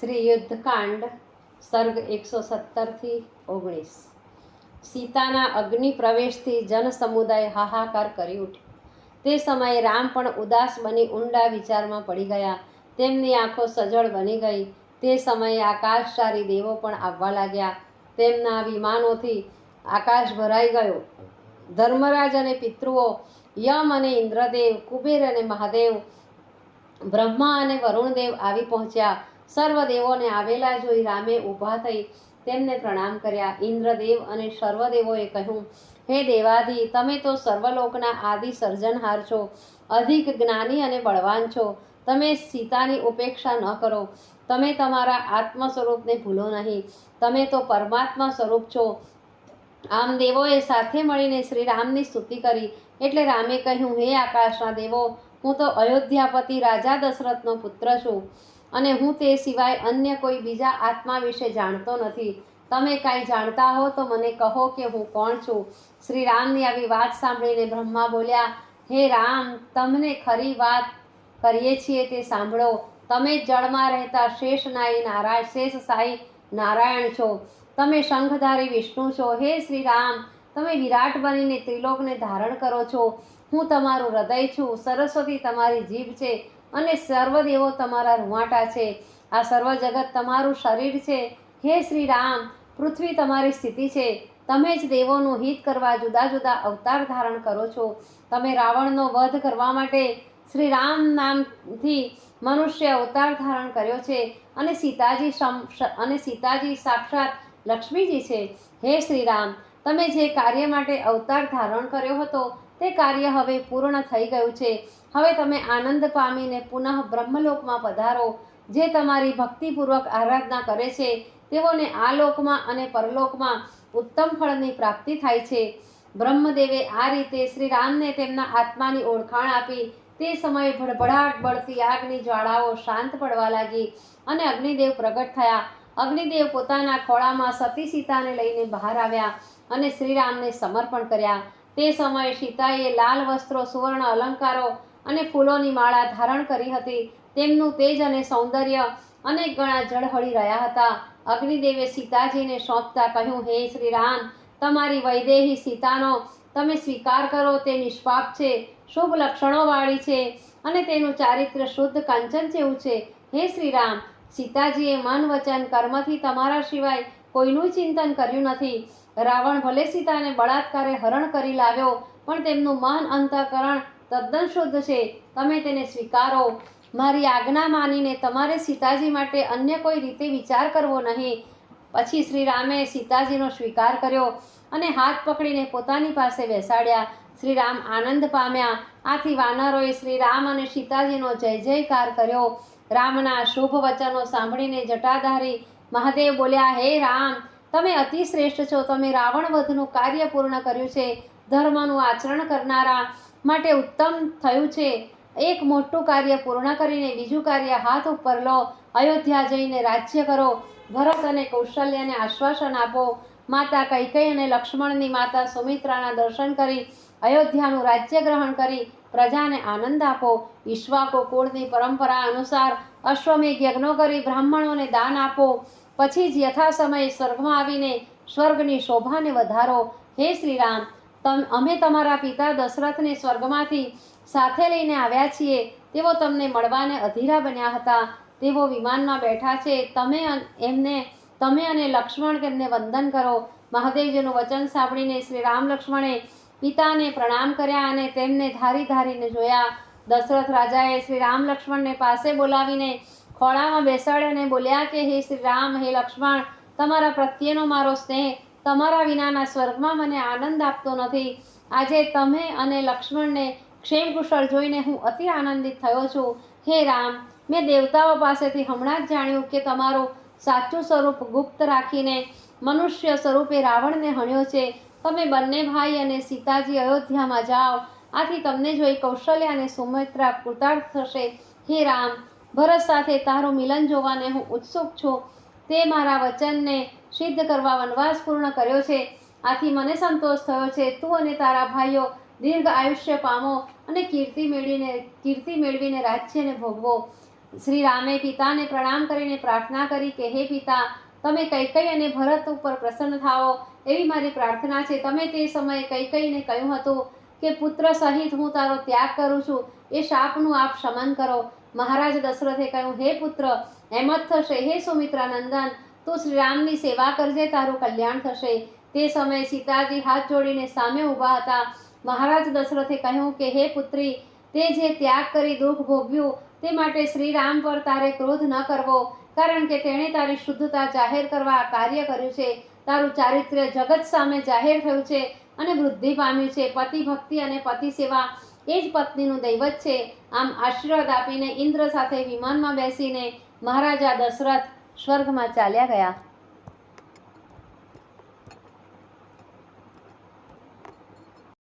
શ્રી યુદ્ધકાંડ સર્ગ એકસો સત્તરથી ઓગણીસ. સીતાના અગ્નિ પ્રવેશથી જન સમુદાય હાહાકાર કરી ઉઠ્યો. તે સમયે રામ પણ ઉદાસ બની ઊંડા વિચારમાં પડી ગયા. તેમની આંખો સજળ બની ગઈ. તે સમયે આકાશચારી દેવો પણ આવવા લાગ્યા. તેમના વિમાનોથી આકાશ ભરાઈ ગયો. ધર્મરાજ અને પિતૃઓ, યમ અને ઇન્દ્રદેવ, કુબેર અને મહાદેવ, બ્રહ્મા અને વરુણદેવ આવી પહોંચ્યા. સર્વ દેવોને આવેલા જોઈ રામે ઊભા થઈ તેમને પ્રણામ કર્યા. ઇન્દ્રદેવ અને સર્વદેવોએ કહ્યું, હે દેવાધિ તમે તો સર્વલોકના આદિ સર્જનહાર છો, અધિક જ્ઞાની અને બળવાન છો. તમે સીતાની ઉપેક્ષા ન કરો. તમે તમારા આત્મ સ્વરૂપને ભૂલો નહીં. તમે તો પરમાત્મા સ્વરૂપ છો. આમ દેવોએ સાથે મળીને શ્રી રામની સ્તુતિ કરી. એટલે રામે કહ્યું, હે આકાશના દેવો, હું તો અયોધ્યાપતિ રાજા દશરથનો પુત્ર છું. અને હું તે સિવાય અન્ય કોઈ બીજા આત્મા વિશે જાણતો નથી. તમે કાંઈ જાણતા હો તો મને કહો કે હું કોણ છું? શ્રી રામની આવી વાત સાંભળીને બ્રહ્મા બોલ્યા, હે રામ, તમને ખરી વાત કરીએ છીએ તે સાંભળો. તમે જળમાં રહેતા શેષ નાઈ નારાયણ શેષ સાઈ નારાયણ છો. તમે શંખધારી વિષ્ણુ છો. હે શ્રી રામ, તમે વિરાટ બનીને ત્રિલોકને ધારણ કરો છો. હું તમારું હૃદય છું. સરસ્વતી તમારી જીભ છે. અને સર્વદેવો તમારા રૂવાટા છે. આ સર્વ જગત તમારું શરીર છે. હે શ્રી રામ, પૃથ્વી તમારી સ્થિતિ છે. તમે જ દેવોનું હિત કરવા જુદા જુદા અવતાર ધારણ કરો છો. તમે રાવણનો વધ કરવા માટે શ્રી રામ નામથી મનુષ્ય અવતાર ધારણ કર્યો છે અને સીતાજી અને સીતાજી સાક્ષાત લક્ષ્મીજી છે. હે શ્રી રામ, તમે જે કાર્ય માટે અવતાર ધારણ કર્યો હતો તે કાર્ય હવે પૂર્ણ થઈ ગયું છે. હવે તમે આનંદ પામીને પુનઃ બ્રહ્મલોકમાં પધારો. જે તમારી ભક્તિપૂર્વક આરાધના કરે છે, તેઓને આ લોકમાં અને પરલોકમાં ઉત્તમ ફળની પ્રાપ્તિ થાય છે. બ્રહ્મદેવે આ રીતે શ્રી રામને તેમના આત્માની ઓળખાણ આપી, તે સમયે ભડભડાટ બળતી આગની જ્વાળાઓ શાંત પડવા લાગી અને અગ્નિદેવ પ્રગટ થયા. અગ્નિદેવ પોતાના ખોળામાં સતી સીતાને લઈને બહાર આવ્યા અને શ્રીરામને સમર્પણ કર્યા. તે સમયે સીતાએ લાલ વસ્ત્રો, સુવર્ણ અલંકારો અને ફૂલોની માળા ધારણ કરી હતી. તેમનું તેજ અને સૌંદર્ય અનેક ગણા ઝળહળી રહ્યા હતા. અગ્નિદેવે સીતાજીને સોંપતા કહ્યું, હે શ્રી રામ તમારી વૈદેહી સીતાનો તમે સ્વીકાર કરો, તે નિષ્પાપ છે, શુભ લક્ષણોવાળી છે અને તેનું ચારિત્ર શુદ્ધ કાંચન જેવું છે. હે શ્રી રામ સીતાજીએ મન વચન કર્મથી તમારા સિવાય કોઈનું ચિંતન કર્યું નથી. રાવણ ભલે સીતાને બળાત્કારે હરણ કરી લાવ્યો, પણ તેમનું મન અંતઃકરણ તદ્દન શુદ્ધ છે. તમે તેને સ્વીકારો. મારી આજ્ઞા માનીને તમારે સીતાજી માટે અન્ય કોઈ રીતે વિચાર કરવો નહીં. પછી શ્રી રામે સીતાજીનો સ્વીકાર કર્યો અને હાથ પકડીને પોતાની પાસે બેસાડ્યા. શ્રી રામ આનંદ પામ્યા. આથી વાનરોએ શ્રી રામ અને સીતાજીનો જય જયકાર કર્યો. રામના શુભ વચનો સાંભળીને જટાધારી મહાદેવ બોલ્યા, હે રામ, તમે અતિ શ્રેષ્ઠ છો. તમે રાવણ વધનું કાર્ય પૂર્ણ કર્યું છે. ધર્મનું આચરણ કરનારા માટે ઉત્તમ થયું છે. એક મોટું કાર્ય પૂર્ણ કરીને બીજું કાર્ય હાથ ઉપર લો. અયોધ્યા જઈને રાજ્ય કરો. ભરત અને કૌશલ્યને આશ્વાસન આપો. માતા કૈકઈ અને લક્ષ્મણની માતા સુમિત્રાના દર્શન કરી, અયોધ્યાનું રાજ્ય ગ્રહણ કરી, પ્રજાને આનંદ આપો. ઈશ્વાકો કુળની પરંપરા અનુસાર અશ્વમેઘ યજ્ઞો કરી બ્રાહ્મણોને દાન આપો. પછી જ યથા સમયે સ્વર્ગમાં આવીને સ્વર્ગની શોભાને વધારો. હે શ્રીરામ, તમ, અમે તમારા પિતા દશરથને સ્વર્ગમાંથી સાથે લઈને આવ્યા છીએ. તેઓ તમને મળવાને અધીરા બન્યા હતા. તેઓ વિમાનમાં બેઠા છે. તમે એમને, તમે અને લક્ષ્મણ તેમને વંદન કરો. મહાદેવજીનું વચન સાંભળીને શ્રી રામ લક્ષ્મણે પિતાને પ્રણામ કર્યા અને તેમને ધારી ધારીને જોયા. દશરથ રાજાએ શ્રી રામ લક્ષ્મણને પાસે બોલાવીને ખોળામાં બેસાડ્યા અને બોલ્યા કે, હે શ્રી રામ, હે લક્ષ્મણ, તમારા પ્રત્યેનો મારો સ્નેહ, તમારા વિનાના સ્વર્ગમાં મને આનંદ આપતો નથી. આજે તમે અને લક્ષ્મણને ક્ષેમ કુશળ જોઈને હું અતિ આનંદિત થયો છું. હે રામ, મેં દેવતાઓ પાસેથી હમણાં જ જાણ્યું કે તમારું સાચું સ્વરૂપ ગુપ્ત રાખીને મનુષ્ય સ્વરૂપે રાવણને હણ્યો છે. તમે બંને ભાઈ અને સીતાજી અયોધ્યામાં જાઓ. આથી તમને જોઈ કૌશલ્ય અને સુમિત્રા કૃતાર્થ થશે. હે રામ ભરત સાથે તારું મિલન જોવાને હું ઉત્સુક છું. તે મારા વચનને સિદ્ધ કરવા વનવાસ પૂર્ણ કર્યો છે. આથી મને સંતોષ થયો છે. તું અને તારા ભાઈઓ દીર્ઘ આયુષ્ય પામો અને કીર્તિ મેળવીને કીર્તિ મેળવીને રાજ્યને ભોગવો. શ્રી રામે પિતાને પ્રણામ કરીને પ્રાર્થના કરી કે, હે પિતા, તમે કૈકઈ અને ભરત ઉપર પ્રસન્ન થાઓ. એવી મારી પ્રાર્થના છે. તમે તે સમયે કૈકઈને કહ્યું હતું કે, પુત્ર સહિત હું તારો ત્યાગ કરું છું. એ શાપનું આપ શમન કરો. મહારાજ દશરથે કહ્યું, હે પુત્ર એમ થશે. હે સુમિત્રાનંદન, તું શ્રીરામની સેવા કરજે, તારું કલ્યાણ થશે. તે સમયે સીતાજી હાથ જોડીને સામે ઊભા હતા. મહારાજ દશરથે કહ્યું કે, હે પુત્રી, તે જે ત્યાગ કરી દુઃખ ભોગ્યું તે માટે શ્રીરામ પર તારે ક્રોધ ન કરવો, કારણ કે તેણે તારી શુદ્ધતા જાહેર કરવા કાર્ય કર્યું છે. તારું ચારિત્ર્ય જગત સામે જાહેર થયું છે અને વૃદ્ધિ પામ્યું છે. પતિ ભક્તિ અને પતિ સેવા એ જ પત્નીનું દૈવત છે. આમ આશીર્વાદ આપીને ઇન્દ્ર સાથે વિમાનમાં બેસીને મહારાજા દશરથ સ્વર્ગમાં ચાલ્યા ગયા.